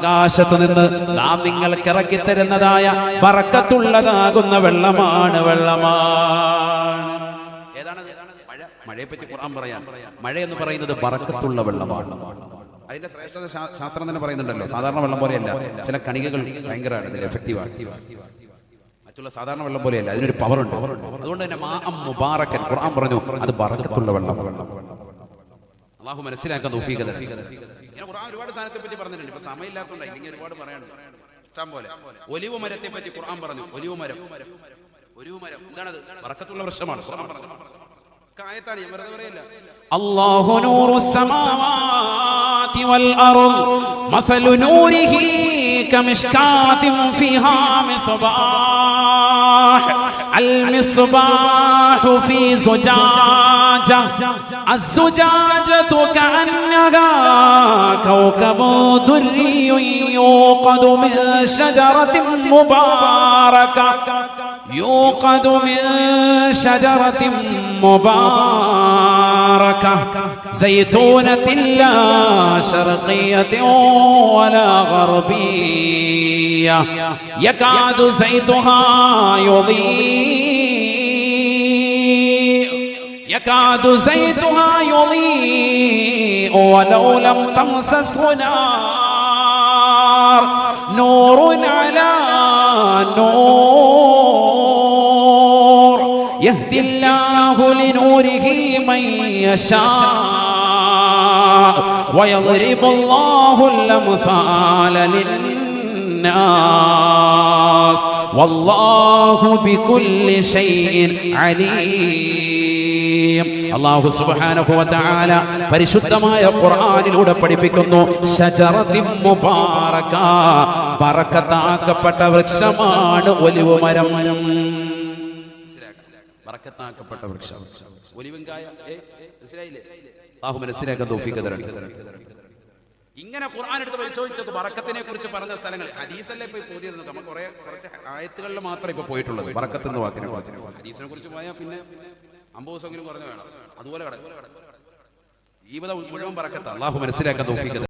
ആകാശത്ത് നിന്ന് നാം നിങ്ങൾക്ക് ഇറക്കി തരുന്നതായ ബറക്കത്തുള്ളതാകുന്ന വെള്ളമാണ്. വെള്ളമാണ് മഴയെ പറ്റി ഖുർആൻ പറയാം. മഴ എന്ന് പറയുന്നത് പറക്കത്തുള്ള വെള്ളമാണ്. അതിന്റെ ശ്രേഷ്ഠത ശാസ്ത്രം തന്നെ പറയുന്നുണ്ടല്ലോ. സാധാരണ വെള്ളം പോലെയല്ല. ചില കണികകൾ ഭയങ്കരമാണ് എഫക്റ്റീവാണ് മറ്റുള്ള സാധാരണ വെള്ളം പോലെയല്ല. അതിനൊരു പവർ ഉണ്ട്. അതുകൊണ്ട് തന്നെ മാ മുബാറക്കൻ ഖുർആൻ പറഞ്ഞു അത് ബറക്കത്തുള്ള വെള്ളം അള്ളാഹു മനസ്സിലാക്കാൻ ഞാൻ ഖുർആൻ ഒരുപാട് സാധനത്തെ പറ്റി പറഞ്ഞിട്ടുണ്ട്. ഇപ്പൊ സമയമില്ലാത്തതുകൊണ്ട് ഇല്ലെങ്കിൽ ഒരുപാട് പറയാനുണ്ട്. ഇഷ്ടം പോലെ ഒലിവ് മരത്തെ പറ്റി ഖുർആൻ പറഞ്ഞു. ഒലിവ് മരം. ഒലിവ് മരം. എന്താണത്? വറക്കത്തുള്ള വൃക്ഷമാണ് ഖുർആൻ അല്ലാഹു നൂറു വൽ നൂരിഹി അൽ മിസ്ബാഹു زجاجة الزجاجة كأنها كوكب دري يوقد من شجرة مباركة يوقد من شجرة مباركة زيتونة لا شرقية ولا غربية يكاد زيتها يضيء يكاد زيتها يضيء ولو لم تمسسه نار. نور على نور. يهدي الله لنوره من يشاء. ويضرب الله الأمثال للناس. അള്ളാഹു തആല പരിശുദ്ധമായ ഖുർആനിലൂടെ പഠിപ്പിക്കുന്നു പറക്കത്താക്കപ്പെട്ട വൃക്ഷമാണ് ഒലിവ് മരം. ബറക്കത്താക്കപ്പെട്ട വൃക്ഷം. ഒലിവൻകായ ഏ, മനസ്സിലായില്ലേ? അള്ളാഹു മനസ്സിലാക്കാൻ തരട്ടെ. ഇങ്ങനെ ഖുർആൻ എടുത്ത് പരിശോധിച്ചത് വറക്കത്തിനെ കുറിച്ച് പറഞ്ഞ സ്ഥലങ്ങൾ. ഹദീസല്ലേ ഇപ്പൊ പുതിയത് നമ്മൾ കുറെ കുറച്ച് ആയത്തുകളിൽ മാത്രമേ ഇപ്പൊ പോയിട്ടുള്ളൂ വറക്കത്ത് എന്ന വാക്കിനെ ഹദീസിനെ കുറിച്ച് പോയാൽ പിന്നെ അമ്പത് ദിവസമെങ്കിലും കുറഞ്ഞു വേണം. അതുപോലെ കിടക്കും. ജീവിതം മുഴുവൻ വറക്കത്ത്. അള്ളാഹു മനസ്സിലാക്കാൻ തൗഫീഖ്